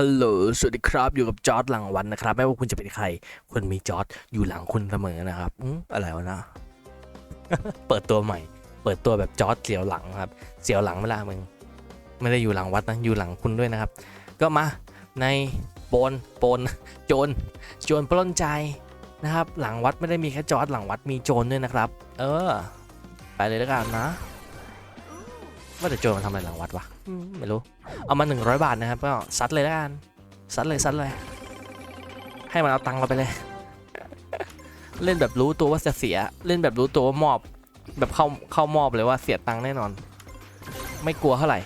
ฮัลโหล สวัสดีครับ อยู่กับจอร์ดหลังวันนะครับ ไม่ว่าคุณจะเป็นใครคุณมีจอร์ดอยู่หลังคุณเสมอนะครับอืมอะไรวะนะ เปิดตัวใหม่ เปิดตัวแบบจอร์ดเสียวหลังครับ เสียวหลังไม่ละมึง ไม่ได้อยู่หลังวัดนะ อยู่หลังคุณด้วยนะครับ ก็มาในโปน โปน โจร โจรปล้นใจนะครับ หลังวัดไม่ได้มีแค่จอร์ดหลังวัดมีโจรด้วยนะครับ เออ ไปเลยแล้วกันนะ ว่าแต่โจรมันทำอะไรหลังวัดวะ ไม่รู้ เอามา 100 บาทนะครับก็ซัดเลยแล้วกันซัดเลยซัดเลย ให้มันเอาตังค์เราไปเลย เล่นแบบรู้ตัวว่าจะเสีย เล่นแบบรู้ตัวว่ามอบ แบบเข้าเข้ามอบเลยว่าเสียตังค์แน่นอน ไม่กลัวเท่าไหร่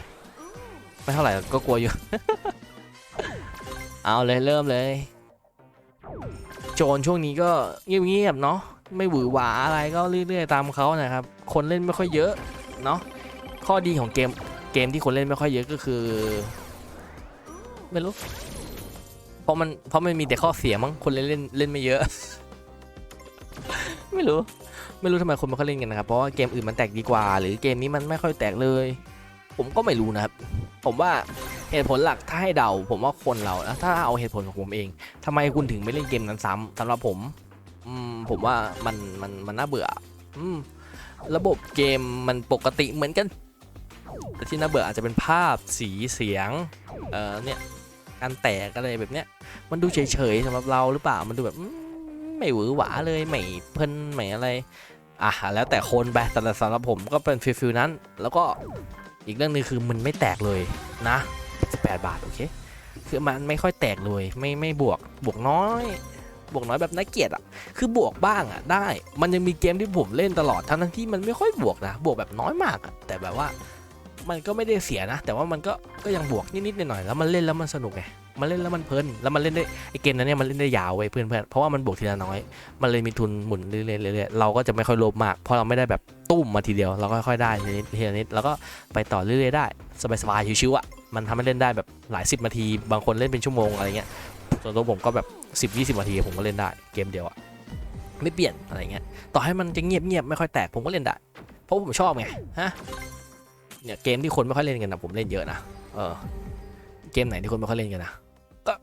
ไม่เท่าไหร่ก็กลัวอยู่ เอาเลยเริ่มเลย โจรช่วงนี้ก็เงียบๆเนาะไม่หวือหวาอะไรก็เรื่อยๆตามเขานะครับ คนเล่นไม่ค่อยเยอะเนาะข้อดีของเกม เกมที่คนเล่นไม่ค่อยเยอะก็คือไม่รู้เพราะมันเพราะมันมีแต่ข้อเสียมั้งคนเล่นเล่นเล่นไม่เยอะ ไม่รู้ไม่รู้ทำไมคนไม่ค่อยเล่นกันนะครับเพราะว่าเกมอื่นมันแตกดีกว่า หรือเกมนี้มันไม่ค่อยแตกเลย ผมก็ไม่รู้นะครับ ผมว่าเหตุผลหลักถ้าให้เดา ผมว่าคนเราถ้าเอาเหตุผลของผมเองทำไมคุณถึงไม่เล่นเกมนั้นซ้ำสำหรับผมอืมผมว่ามันมันมันน่าเบื่อ อืมระบบเกมมันปกติเหมือนกัน แต่ที่น่าเบื่ออาจจะเป็นภาพสีเสียง เอ่อเนี่ยการแตกอะไรแบบเนี้ย มันดูเฉยๆสำหรับเราหรือเปล่า มันดูแบบไม่หวือหวาเลย ไม่เพลินไม่อะไร อะแล้วแต่คนไป แต่สำหรับผมก็เป็นฟิลฟิลนั้น แล้วก็อีกเรื่องหนึงคือมันไม่แตกเลยนะ 18 บาท โอเค คือมันไม่ค่อยแตกเลย ไม่ไม่บวก บวกน้อย บวกน้อยแบบน่าเกียดอะ คือบวกบ้างอะได้ มันยังมีเกมที่ผมเล่นตลอด ทั้งที่มันไม่ค่อยบวกนะ บวกแบบน้อยมากอะ แต่แบบว่า มันก็ไม่ได้เสียนะ แต่ว่ามันก็ก็ยังบวกนิดๆหน่อยๆแล้วมันเล่นแล้วมันสนุกไงมันเล่นแล้วมันเพลินแล้วมันเล่นได้ไอเกมนั้นเนี่ยมันเล่นได้ยาวเว้ยเพื่อนๆเพราะว่ามันบวกทีละน้อย มันเลยมีทุนหมุนเรื่อยๆเรื่อยๆเราก็จะไม่ค่อยโลภมากเพราะเราไม่ได้แบบตุ้มมาทีเดียวเราก็ค่อยๆได้ทีนิดทีละนิดแล้วก็ไปต่อเรื่อยๆได้สบายๆชิวๆอะมันทำให้เล่นได้แบบหลายสิบนาทีบางคนเล่นเป็นชั่วโมงอะไรเงี้ยส่วนตัวผมก็แบบ10 20นาทีผมก็เล่นได้เกมเดียวอะไม่เปลี่ยนอะไรเงี้ยต่อให้มันจะเงียบๆไม่ค่อยแตกผมก็เล่นได้ เพราะผมชอบไงฮะ เนี่ยเกมที่คนไม่ค่อยเล่นกันนะผมเล่นเยอะนะเออเกมไหนที่คนไม่ค่อยเล่นกันนะก็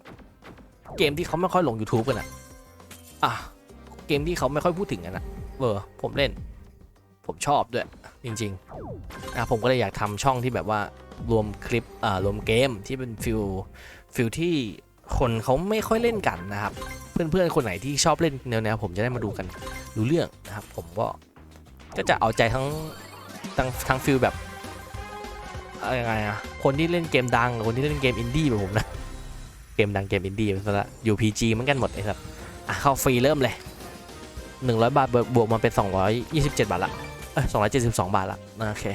เกมที่เขาไม่ค่อยลง YouTube กันนะอะเกมที่เขาไม่ค่อยพูดถึงกันนะเออผมเล่น ผมชอบด้วย จริงๆอะผมก็เลยอยากทำช่องที่แบบว่ารวมคลิปอ่ารวมเกมที่เป็นฟิลฟิลที่คนเขาไม่ค่อยเล่นกันนะครับ เพื่อนๆคนไหนที่ชอบเล่นแนวๆผมจะได้มาดูกันรู้เรื่องนะครับ ผมก็ก็จะเอาใจทั้งทั้งทั้งฟิลแบบ อะไรไงอะคนที่เล่นเกมดังกับคนที่เล่นเกมอินดี้แบบผมนะ เกมดังเกมอินดี้ไปซะละอยู่ PG เหมือนกันหมดไอ้ครับอะเข้าฟรีเริ่มเลย 100 บาทบวกบวกมาเป็น 227 บาทละเอ้ย272 บาทละโอเค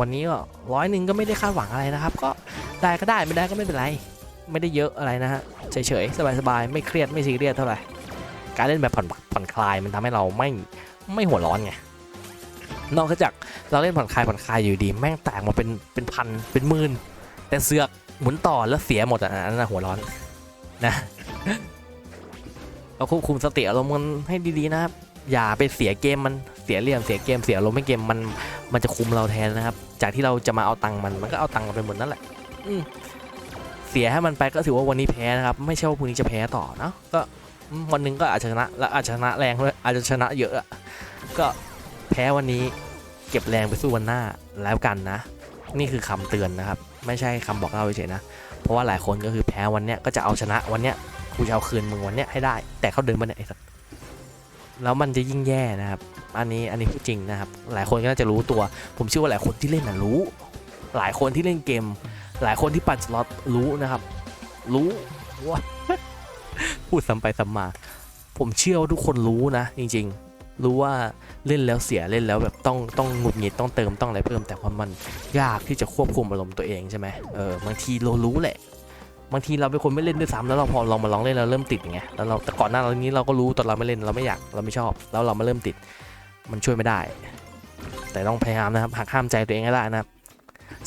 วันนี้ก็ร้อยหนึ่งก็ไม่ได้คาดหวังอะไรนะครับ ก็ได้ก็ได้ไม่ได้ก็ไม่เป็นไร ไม่ได้เยอะอะไรนะฮะเฉยๆสบายๆไม่เครียดไม่ซีเรียสเท่าไหร่การเล่นแบบผ่อนผ่อนคลายมันทำให้เราไม่ไม่หัวร้อนไง นอกจากเราเล่นผ่อนคลายผ่อนคลายอยู่ดี แม่งแตกมาเป็นเป็นพันเป็นหมื่นแต่เสือกหมุนต่อแล้วเสียหมดอะนนั้นนะหัวร้อนนะเราควบคุมสติอารมณ์มันให้ดีๆนะครับอย่าไปเสียเกมมันเสียเหลี่ยมเสียเกมเสียอารมณ์ให้เกมมันมันจะคุมเราแทนนะครับ จากที่เราจะมาเอาตังค์มันมันก็เอาตังค์เราไปหมดนั่นแหละอืเสียให้มันไปก็ถือว่าวันนี้แพ้นะครับ ไม่ใช่ว่าพรุ่งนี้จะแพ้ต่อเนาะก็วันหนึ่งก็อาจจะชนะและอาจจะชนะแรงด้วยอาจจะชนะเยอะก็ แพ้วันนี้เก็บแรงไปสู้วันหน้าแล้วกันนะ นี่คือคำเตือนนะครับ ไม่ใช่คำบอกเล่าเฉยๆนะ เพราะว่าหลายคนก็คือแพ้วันเนี้ยก็จะเอาชนะวันเนี้ยกูจะเอาคืนมึงวันเนี้ยให้ได้ แต่เขาเดินมาเนี่ยไอ้สัสแล้วมันจะยิ่งแย่นะครับ อันนี้อันนี้พูดจริงนะครับ หลายคนก็น่าจะรู้ตัว ผมเชื่อว่าหลายคนที่เล่นน่ะรู้ หลายคนที่เล่นเกม หลายคนที่ปั่นสล็อตรู้นะครับ รู้ว่าพูดซ้ำไปซ้ำมา ผมเชื่อว่าทุกคนรู้นะ จริง ๆ รู้ว่าเล่นแล้วเสียเล่นแล้วแบบต้องต้องหงุดหงิดต้องเติมต้องอะไรเพิ่ม แต่พอมันยากที่จะควบคุมอารมณ์ตัวเองใช่ไหมเออบางทีเรารู้แหละบางทีเราเป็นคนไม่เล่นด้วยซ้ำแล้วเราพอลองมาลองเล่นเราเริ่มติดไงแล้วเราแต่ก่อนหน้านี้เราก็รู้ตอนเราไม่เล่นเราไม่อยากเราไม่ชอบ แล้วเรามาเริ่มติด มันช่วยไม่ได้ แต่ต้องพยายามนะครับหักห้ามใจตัวเองให้ได้นะครับ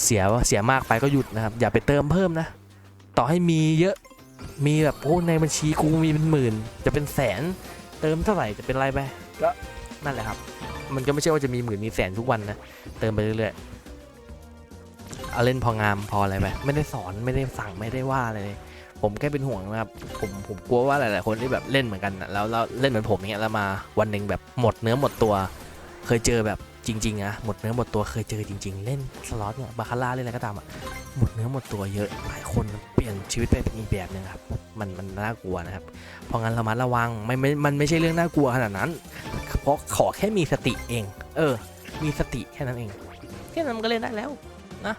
เสียเสียมากไปก็หยุดนะครับ อย่าไปเติมเพิ่มนะ ต่อให้มีเยอะมีแบบโอ้ในบัญชีกูมีเป็นหมื่น จะเป็นแสนเติมเท่าไหร่จะเป็นไรไป ก็นั่นแหละครับ มันก็ไม่ใช่ว่าจะมีหมื่นมีแสนทุกวันนะ เติมไปเรื่อยๆเอาเล่นพองามพออะไรไป ไม่ได้สอนไม่ได้สั่งไม่ได้ว่าอะไรเลยผมแค่เป็นห่วงนะครับ ผมผมกลัวว่าหลาย ๆ คนที่แบบเล่นเหมือนกันนะแล้วเราเล่นเหมือนผมเนี้ยแล้วมาวันหนึ่งแบบหมดเนื้อหมดตัว เคยเจอแบบ จริงๆอะหมดเนื้อหมดตัวเคยเจอจริง ๆ เล่นสล็อตเนี่ยบาคาร่าเล่นอะไรก็ตามอะหมดเนื้อหมดตัวเยอะหลายคนเปลี่ยนชีวิตไปเป็นอีกแบบหนึงครับมันมันน่ากลัวนะครับ เพราะงั้นระมัดระวังไม่ไม่มันไม่ใช่เรื่องน่ากลัวขนาดนั้น เพราะขอแค่มีสติเอง เออ มีสติแค่นั้นเองแค่นั้นมันก็เล่นได้แล้วนะ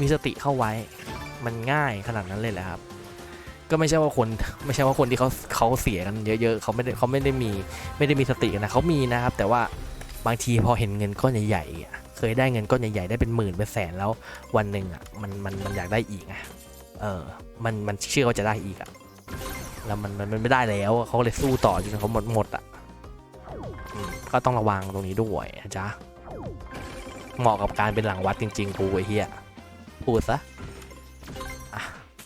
มีสติเข้าไว้มันง่ายขนาดนั้นเลยแหละครับ ก็ไม่ใช่ว่าคนไม่ใช่ว่าคนที่เขาเขาเสียกันเยอะๆเขาไม่ได้เขาไม่ได้มีไม่ได้มีสตินะเขามีนะครับ แต่ว่า บางทีพอเห็นเงินก้อนใหญ่ๆเคยได้เงินก้อนใหญ่ๆได้เป็นหมื่นเป็นแสนแล้ววันหนึ่งอะมันมันมันอยากได้อีกไงเออมันมันเชื่อว่าจะได้อีกอะแล้วมันมันไม่ได้แล้วเขาเลยสู้ต่อจนเขาหมดหมดอะก็ต้องระวังตรงนี้ด้วยนะจ๊ะเหมาะกับการเป็นหลังวัดจริงๆกูไอ้เหี้ยพูดซะ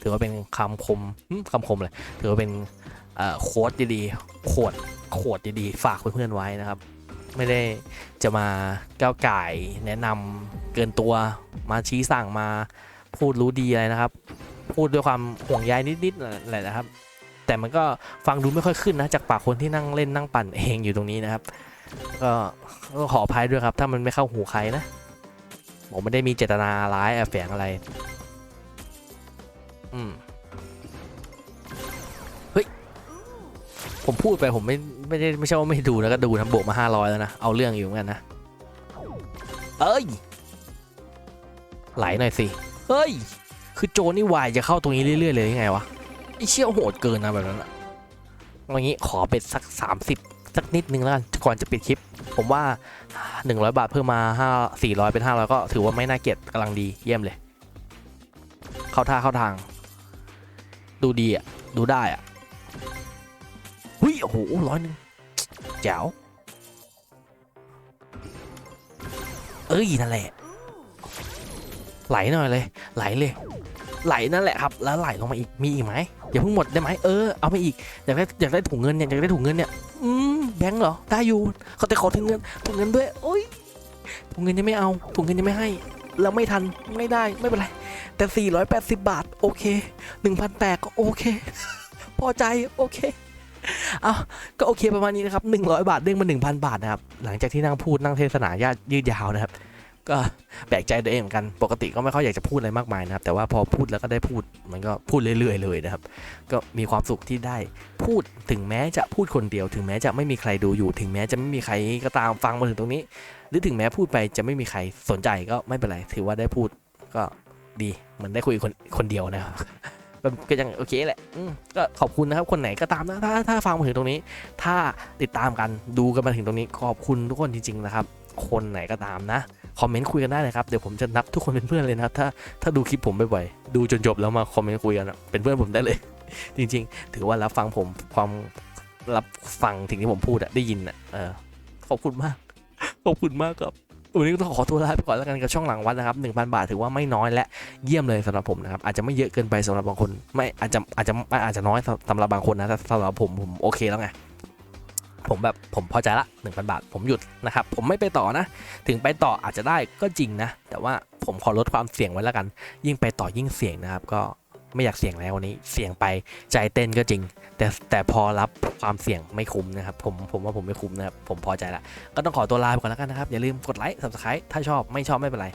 ถือว่าเป็นคำคมคำคมเลยถือว่าเป็นเอ่อโค้ดดีๆขวดขวดดีๆฝากเพื่อนๆไว้นะครับ ไม่ได้จะมาก้าวไก่แนะนำเกินตัวมาชี้สั่งมาพูดรู้ดีอะไรนะครับ พูดด้วยความห่วงใยนิดๆนั่นแหละนะครับ แต่มันก็ฟังดูไม่ค่อยขึ้นนะจากปากคนที่นั่งเล่นนั่งปั่นเองอยู่ตรงนี้นะครับ ก็ขออภัยด้วยครับ ถ้ามันไม่เข้าหูใครนะผมไม่ได้มีเจตนาร้ายแอบแฝงอะไร อืม ผมพูดไปผมไม่ไม่ได้ไม่ใช่ว่าไม่ดูนะก็ดูนะโบกมาห้าร้อยแล้วนะ เอาเรื่องอยู่เหมือนกันนะ เอ้ย ไหลหน่อยสิ เฮ้ย คือโจนี่วายจะเข้าตรงนี้เรื่อยๆเลยยังไงวะไอเชี่ยวโหดเกินนะแบบนั้นอะวันนี้ขอเป็นสัก 30 สักนิดนึงแล้วกันก่อนจะปิดคลิป ผมว่า 100 บาทเพิ่มมา5 400 เป็น 500 ก็ถือว่าไม่น่าเกลียดกำลังดีเยี่ยมเลย เข้าท่าเข้าทาง ดูดีอะดูได้อะ โอ้โหร้อยหนึ่งแจ๋วเอ้ยนั่นแหละไหลหน่อยเลย ไหลเลย ไหลนั่นแหละครับ แล้วไหลลงมาอีกมีอีกไหมอย่าเพิ่งหมดได้ไหมเออเอาไปอีกอยากได้อยากได้ถุงเงินเนี่ยอยากได้ถุงเงินเนี่ยอืมแบงค์เหรอได้อยู่เขาแต่ขอถุงเงินถุงเงินด้วยโอ้ยถุงเงินยังไม่เอาถุงเงินยังไม่ให้แล้วไม่ทันไม่ได้ไม่เป็นไร แต่ 480 บาท โอเค1,800ก็โอเค พอใจโอเค เอาก็โอเคประมาณนี้นะครับ100 บาทเด้งมา1,000 บาทนะครับ หลังจากที่นั่งพูดนั่งเทศนาญาติยืดยาวนะครับ ก็แปลกใจตัวเองเหมือนกัน ปกติก็ไม่ค่อยอยากจะพูดอะไรมากมายนะครับ แต่ว่าพอพูดแล้วก็ได้พูด มันก็พูดเรื่อยๆเลยนะครับ ก็มีความสุขที่ได้พูด ถึงแม้จะพูดคนเดียว ถึงแม้จะไม่มีใครดูอยู่ ถึงแม้จะไม่มีใครก็ตามฟังมาถึงตรงนี้ หรือถึงแม้พูดไปจะไม่มีใครสนใจก็ไม่เป็นไร ถือว่าได้พูดก็ดีเหมือนได้คุยคนคนเดียวนะครับ ก็ยังโอเคแหละก็ขอบคุณนะครับคนไหนก็ตามนะถ้าถ้าฟังมาถึงตรงนี้ ถ้าติดตามกันดูกันมาถึงตรงนี้ขอบคุณทุกคนจริงๆนะครับ คนไหนก็ตามนะคอมเมนต์คุยกันได้เลยครับเดี๋ยวผมจะนับทุกคนเป็นเพื่อนเลยนะครับถ้าถ้าดูคลิปผมบ่อยๆดูจนจบแล้วมาคอมเมนต์คุยกันอะเป็นเพื่อนผมได้เลย จริง ๆ ถือว่ารับฟังผมความรับฟังสิ่งที่ผมพูดอะได้ยินอะเออขอบคุณมากขอบคุณมากครับ วันนี้ก็ต้องขอตัวลาไปก่อนแล้วกันกับช่องหลังวัดนะครับ1,000 บาทถือว่าไม่น้อยและเยี่ยมเลยสำหรับผมนะครับอาจจะไม่เยอะเกินไปสำหรับบางคน ไม่อาจจะอาจจะอาจจะน้อยสำหรับบางคนนะแต่สำหรับผมผมโอเคแล้วไงผมแบบผมพอใจละ 1,000 บาท ผมหยุดนะครับ ผมไม่ไปต่อนะ ถึงไปต่ออาจจะได้ก็จริงนะ แต่ว่าผมขอลดความเสี่ยงไว้แล้วกัน ยิ่งไปต่อยิ่งเสี่ยงนะครับ ก็ ไม่อยากเสี่ยงแล้ววันนี้ เสี่ยงไปใจเต้นก็จริง แต่แต่พอรับความเสี่ยงไม่คุ้มนะครับ ผมผมว่าผมไม่คุ้มนะครับ ผมพอใจละก็ต้องขอตัวลาไปก่อนแล้วกันนะครับ อย่าลืมกดไลค์ subscribe ถ้าชอบไม่ชอบไม่เป็นไร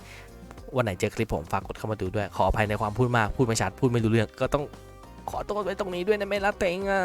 วันไหนเจอคลิปผมฝากกดเข้ามาดูด้วย ขออภัยในความพูดมากพูดไม่ชัดพูดไม่รู้เรื่อง ก็ต้องขอตัวไว้ตรงนี้ด้วยนะไม่ละเต็งอะ